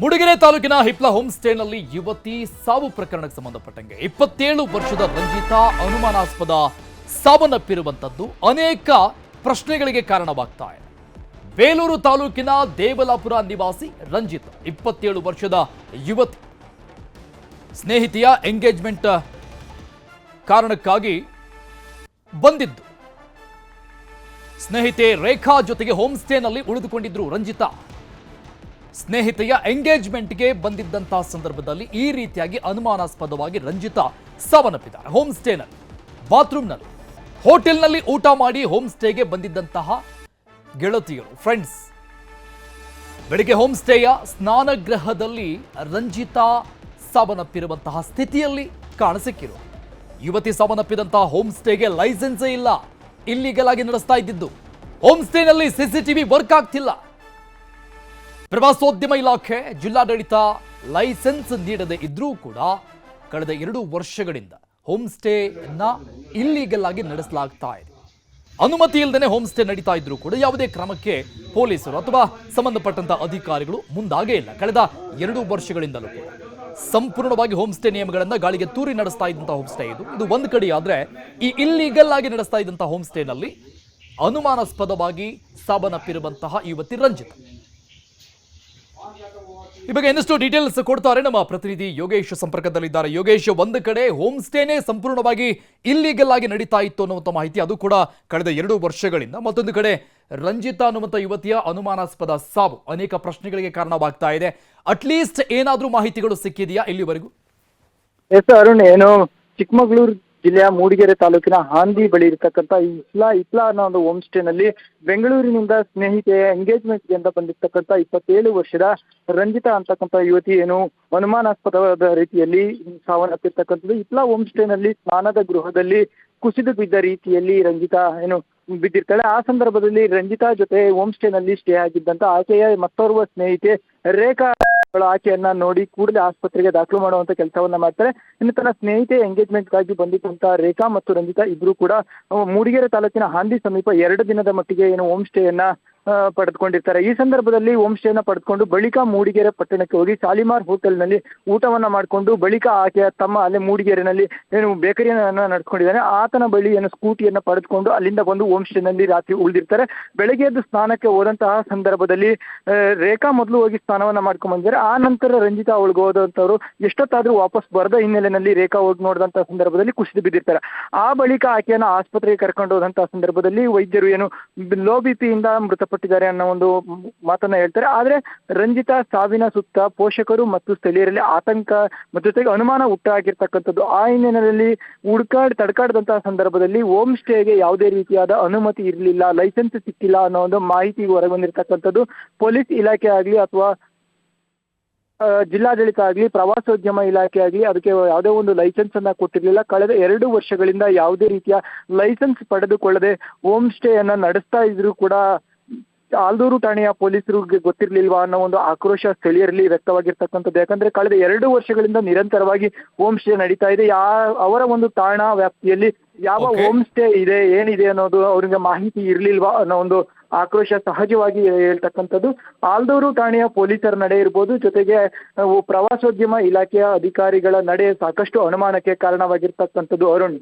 ಮೂಡಿಗೆರೆ ತಾಲೂಕಿನ ಹಿಪ್ಲಾ ಹೋಮ್ ಸ್ಟೇನಲ್ಲಿ ಯುವತಿ ಸಾವು ಪ್ರಕರಣಕ್ಕೆ ಸಂಬಂಧಪಟ್ಟಂಗೆ ಇಪ್ಪತ್ತೇಳು ವರ್ಷದ ರಂಜಿತಾ ಅನುಮಾನಾಸ್ಪದ ಸಾವನ್ನಪ್ಪಿರುವಂತದ್ದು ಅನೇಕ ಪ್ರಶ್ನೆಗಳಿಗೆ ಕಾರಣವಾಗ್ತಾ ಇದೆ. ಬೇಲೂರು ತಾಲೂಕಿನ ದೇವಲಾಪುರ ನಿವಾಸಿ ರಂಜಿತ್, ಇಪ್ಪತ್ತೇಳು ವರ್ಷದ ಯುವತಿ. ಸ್ನೇಹಿತೆಯ ಎಂಗೇಜ್ಮೆಂಟ್ ಕಾರಣಕ್ಕಾಗಿ ಬಂದಿದ್ದು. ಸ್ನೇಹಿತೆ ರೇಖಾ ಜೊತೆಗೆ ಹೋಮ್ ಸ್ಟೇನಲ್ಲಿ ಉಳಿದುಕೊಂಡಿದ್ರು ರಂಜಿತಾ. ಸ್ನೇಹಿತೆಯ ಎಂಗೇಜ್ಮೆಂಟ್ಗೆ ಬಂದಿದ್ದಂತಹ ಸಂದರ್ಭದಲ್ಲಿ ಈ ರೀತಿಯಾಗಿ ಅನುಮಾನಾಸ್ಪದವಾಗಿ ರಂಜಿತಾ ಸಾವನ್ನಪ್ಪಿದ್ದಾರೆ. ಹೋಮ್ ಸ್ಟೇನಲ್ಲಿ ಬಾತ್ರೂಮ್ನಲ್ಲಿ, ಹೋಟೆಲ್ನಲ್ಲಿ ಊಟ ಮಾಡಿ ಹೋಮ್ ಸ್ಟೇಗೆ ಬಂದಿದ್ದಂತಹ ಗೆಳತಿಯರು, ಫ್ರೆಂಡ್ಸ್. ಬೆಳಿಗ್ಗೆ ಹೋಮ್ ಸ್ಟೇಯ ಸ್ನಾನಗೃಹದಲ್ಲಿ ರಂಜಿತಾ ಸಾವನ್ನಪ್ಪಿರುವಂತಹ ಸ್ಥಿತಿಯಲ್ಲಿ ಕಾಣಸಿಕ್ಕಿರು. ಯುವತಿ ಸಾವನ್ನಪ್ಪಿದಂತಹ ಹೋಮ್ ಸ್ಟೇಗೆ ಲೈಸೆನ್ಸೇ ಇಲ್ಲ. ಇಲ್ಲಿಗಲಾಗಿ ನಡೆಸ್ತಾ ಇದ್ದಿದ್ದು. ಹೋಮ್ ಸ್ಟೇನಲ್ಲಿ ಸಿಸಿಟಿವಿ ವರ್ಕ್ ಆಗ್ತಿಲ್ಲ. ಪ್ರವಾಸೋದ್ಯಮ ಇಲಾಖೆ ಜಿಲ್ಲಾಡಳಿತ ಲೈಸೆನ್ಸ್ ನೀಡದೆ ಇದ್ರೂ ಕೂಡ ಕಳೆದ ಎರಡು ವರ್ಷಗಳಿಂದ ಹೋಮ್ ಸ್ಟೇನ ಇಲ್ಲಿಗಲ್ ಆಗಿ ನಡೆಸಲಾಗ್ತಾ ಇದೆ. ಅನುಮತಿ ಇಲ್ಲದೆ ಹೋಮ್ ಸ್ಟೇ ನಡೀತಾ ಇದ್ರೂ ಕೂಡ ಯಾವುದೇ ಕ್ರಮಕ್ಕೆ ಪೊಲೀಸರು ಅಥವಾ ಸಂಬಂಧಪಟ್ಟಂತ ಅಧಿಕಾರಿಗಳು ಮುಂದಾಗೇ ಇಲ್ಲ. ಕಳೆದ ಎರಡು ವರ್ಷಗಳಿಂದಲೂ ಕೂಡ ಸಂಪೂರ್ಣವಾಗಿ ಹೋಮ್ ಸ್ಟೇ ನಿಯಮಗಳನ್ನ ಗಾಳಿಗೆ ತೂರಿ ನಡೆಸ್ತಾ ಇದ್ದಂತಹ ಹೋಮ್ ಸ್ಟೇ ಇದು. ಇದು ಒಂದು ಕಡೆ ಆದ್ರೆ ಈ ಇಲ್ಲಿಗಲ್ ಆಗಿ ನಡೆಸ್ತಾ ಇದ್ದಂತಹ ಹೋಮ್ ಸ್ಟೇನಲ್ಲಿ ಅನುಮಾನಾಸ್ಪದವಾಗಿ ಸಾವನ್ನಪ್ಪಿರುವಂತಹ ಯುವತಿ ರಂಜಿತ್. ಬಗ್ಗೆ ಇನ್ನಷ್ಟು ಡೀಟೇಲ್ಸ್ ಕೊಡ್ತಾರೆ ನಮ್ಮ ಪ್ರತಿನಿಧಿ ಯೋಗೇಶ್ ಸಂಪರ್ಕದಲ್ಲಿದ್ದಾರೆ. ಯೋಗೇಶ್, ಒಂದು ಕಡೆ ಹೋಮ್ ಸ್ಟೇನೇ ಸಂಪೂರ್ಣವಾಗಿ ಇಲ್ಲಿಗಲ್ ಆಗಿ ನಡೀತಾ ಇತ್ತು ಅನ್ನುವಂಥ ಮಾಹಿತಿ ಅದು ಕೂಡ ಕಳೆದ ಎರಡು ವರ್ಷಗಳಿಂದ. ಮತ್ತೊಂದು ಕಡೆ ರಂಜಿತಾ ಅನ್ನುವಂಥ ಯುವತಿಯ ಅನುಮಾನಾಸ್ಪದ ಸಾವು ಅನೇಕ ಪ್ರಶ್ನೆಗಳಿಗೆ ಕಾರಣವಾಗ್ತಾ ಇದೆ. ಅಟ್ಲೀಸ್ಟ್ ಏನಾದರೂ ಮಾಹಿತಿಗಳು ಸಿಕ್ಕಿದೆಯಾ ಇಲ್ಲಿವರೆಗೂ? ಎಸ್ ಅರುಣ್, ಏನು ಚಿಕ್ಕಮಗಳೂರು ಜಿಲ್ಲೆಯ ಮೂಡಿಗೆರೆ ತಾಲೂಕಿನ ಹಾಂದಿ ಬಳಿ ಈ ಇಸ್ಲಾ ಇಸ್ಲಾ ಅನ್ನೋ ಒಂದು ಹೋಮ್ ಸ್ಟೇನಲ್ಲಿ ಬೆಂಗಳೂರಿನಿಂದ ಸ್ನೇಹಿತೆಯ ಎಂಗೇಜ್ಮೆಂಟ್ಗೆ ಅಂತ ಬಂದಿರ್ತಕ್ಕಂಥ ಇಪ್ಪತ್ತೇಳು ವರ್ಷದ ರಂಜಿತಾ ಅಂತಕ್ಕಂಥ ಯುವತಿ ಏನು ಅನುಮಾನಾಸ್ಪದವಾದ ರೀತಿಯಲ್ಲಿ ಸಾವನ್ನಪ್ಪಿರ್ತಕ್ಕಂಥದ್ದು. ಇಸ್ಲಾ ಹೋಮ್ ಸ್ಟೇನಲ್ಲಿ ಸ್ನಾನದ ಗೃಹದಲ್ಲಿ ಕುಸಿದು ಬಿದ್ದ ರೀತಿಯಲ್ಲಿ ರಂಜಿತಾ ಏನು ಬಿದ್ದಿರ್ತಾಳೆ. ಆ ಸಂದರ್ಭದಲ್ಲಿ ರಂಜಿತಾ ಜೊತೆ ಹೋಮ್ ಸ್ಟೇನಲ್ಲಿ ಸ್ಟೇ ಆಗಿದ್ದಂತ ಆಕೆಯ ಮತ್ತೋರ್ವ ಸ್ನೇಹಿತೆ ರೇಖಾ ಆಕೆಯನ್ನ ನೋಡಿ ಕೂಡಲೇ ಆಸ್ಪತ್ರೆಗೆ ದಾಖಲು ಮಾಡುವಂತ ಕೆಲಸವನ್ನ ಮಾಡ್ತಾರೆ. ಇನ್ನು ತನ್ನ ಸ್ನೇಹಿತೆ ಎಂಗೇಜ್ಮೆಂಟ್ಗಾಗಿ ಬಂದಿದ್ದಂತ ರೇಖಾ ಮತ್ತು ರಂಜಿತಾ ಇಬ್ರು ಕೂಡ ಮೂಡಿಗೆರೆ ತಾಲೂಕಿನ ಹಾಂದಿ ಸಮೀಪ ಎರಡು ದಿನದ ಮಟ್ಟಿಗೆ ಏನು ಹೋಮ್ ಆ, ಪಡೆದುಕೊಂಡಿರ್ತಾರೆ. ಈ ಸಂದರ್ಭದಲ್ಲಿ ಹೋಮ್ ಸ್ಟೇನ ಪಡೆದುಕೊಂಡು ಬಳಿಕ ಮೂಡಿಗೆರೆ ಪಟ್ಟಣಕ್ಕೆ ಹೋಗಿ ಶಾಲಿಮಾರ್ ಹೋಟೆಲ್ನಲ್ಲಿ ಊಟವನ್ನ ಮಾಡಿಕೊಂಡು ಬಳಿಕ ಆಕೆಯ ತಮ್ಮ, ಅಲ್ಲೇ ಮೂಡಿಗೆರೆನಲ್ಲಿ ಏನು ಬೇಕರಿಯನ್ನ ನಡೆಸ್ಕೊಂಡಿದ್ದಾನೆ. ಆತನ ಬಳಿ ಏನು ಸ್ಕೂಟಿಯನ್ನ ಪಡೆದುಕೊಂಡು ಅಲ್ಲಿಂದ ಬಂದು ಹೋಮ್ ಸ್ಟೇನಲ್ಲಿ ರಾತ್ರಿ ಉಳಿದಿರ್ತಾರೆ. ಬೆಳಗ್ಗೆ ಎದ್ದು ಸ್ನಾನಕ್ಕೆ ಹೋದಂತಹ ಸಂದರ್ಭದಲ್ಲಿ ರೇಖಾ ಮೊದಲು ಹೋಗಿ ಸ್ನಾನವನ್ನ ಮಾಡ್ಕೊಂಡು ಬಂದಿದ್ದಾರೆ. ಆ ನಂತರ ರಂಜಿತಾ ಅವಳಿಗೆ ಹೋದಂಥವ್ರು ಎಷ್ಟೊತ್ತಾದ್ರೂ ವಾಪಸ್ ಬರದ ಹಿನ್ನೆಲೆಯಲ್ಲಿ ರೇಖಾ ಹೋಗಿ ನೋಡಿದಂತಹ ಸಂದರ್ಭದಲ್ಲಿ ಕುಸಿದು ಬಿದ್ದಿರ್ತಾರೆ. ಆ ಬಳಿಕ ಆಕೆಯನ್ನ ಆಸ್ಪತ್ರೆಗೆ ಕರ್ಕೊಂಡು ಹೋದಂತಹ ಸಂದರ್ಭದಲ್ಲಿ ವೈದ್ಯರು ಏನು ಲೋ ಬಿ ಪಿಯಿಂದ ಮೃತಪಟ್ಟಿದ್ದಾರೆ ಅನ್ನೋ ಒಂದು ಮಾತನ್ನ ಹೇಳ್ತಾರೆ. ಆದ್ರೆ ರಂಜಿತಾ, ಸಾವಿನ ಸುತ್ತ ಪೋಷಕರು ಮತ್ತು ಸ್ಥಳೀಯರಲ್ಲಿ ಆತಂಕ ಜೊತೆಗೆ ಅನುಮಾನ ಹುಟ್ಟಾಗಿರ್ತಕ್ಕಂಥದ್ದು. ಆ ಹಿನ್ನೆಲೆಯಲ್ಲಿ ಹುಡ್ಕಾಡ್, ತಡ್ಕಾಡದಂತಹ ಸಂದರ್ಭದಲ್ಲಿ ಹೋಮ್ ಸ್ಟೇಗೆ ಯಾವುದೇ ರೀತಿಯಾದ ಅನುಮತಿ ಇರಲಿಲ್ಲ, ಲೈಸೆನ್ಸ್ ಸಿಕ್ಕಿಲ್ಲ ಅನ್ನೋ ಒಂದು ಮಾಹಿತಿ ಹೊರಗೆ ಬಂದಿರತಕ್ಕಂಥದ್ದು ಪೊಲೀಸ್ ಇಲಾಖೆ ಆಗಲಿ ಅಥವಾ ಜಿಲ್ಲಾಡಳಿತ ಆಗಲಿ, ಪ್ರವಾಸೋದ್ಯಮ ಇಲಾಖೆ ಆಗಲಿ ಅದಕ್ಕೆ ಯಾವುದೇ ಒಂದು ಲೈಸೆನ್ಸ್ ಅನ್ನ ಕೊಟ್ಟಿರಲಿಲ್ಲ. ಕಳೆದ ಎರಡು ವರ್ಷಗಳಿಂದ ಯಾವುದೇ ರೀತಿಯ ಲೈಸೆನ್ಸ್ ಪಡೆದುಕೊಳ್ಳದೆ ಹೋಮ್ ಸ್ಟೇಯನ್ನು ನಡೆಸ್ತಾ ಇದ್ರು ಕೂಡ ಆಲ್ದೂರು ಠಾಣೆಯ ಪೊಲೀಸರಿಗೆ ಗೊತ್ತಿರಲಿಲ್ವಾ ಅನ್ನೋ ಒಂದು ಆಕ್ರೋಶ ಸ್ಥಳೀಯರಲ್ಲಿ ವ್ಯಕ್ತವಾಗಿರ್ತಕ್ಕಂಥದ್ದು. ಯಾಕಂದ್ರೆ ಕಳೆದ ಎರಡು ವರ್ಷಗಳಿಂದ ನಿರಂತರವಾಗಿ ಹೋಮ್ ಸ್ಟೇ ನಡೀತಾ ಇದೆ. ಯಾ ಅವರ ಒಂದು ತಾಣ ವ್ಯಾಪ್ತಿಯಲ್ಲಿ ಯಾವ. ಹೋಮ್ ಸ್ಟೇ ಇದೆ ಏನಿದೆ ಅನ್ನೋದು ಅವರಿಗೆ ಮಾಹಿತಿ ಇರಲಿಲ್ವಾ ಅನ್ನೋ ಒಂದು ಆಕ್ರೋಶ ಸಹಜವಾಗಿ ಹೇಳ್ತಕ್ಕಂಥದ್ದು. ಆಲ್ದೂರು ಠಾಣೆಯ ಪೊಲೀಸರ ನಡೆ ಇರ್ಬೋದು. ಜೊತೆಗೆ ಪ್ರವಾಸೋದ್ಯಮ ಇಲಾಖೆಯ ಅಧಿಕಾರಿಗಳ ನಡೆ ಸಾಕಷ್ಟು ಅನುಮಾನಕ್ಕೆ ಕಾರಣವಾಗಿರ್ತಕ್ಕಂಥದ್ದು. ಅರುಣ್.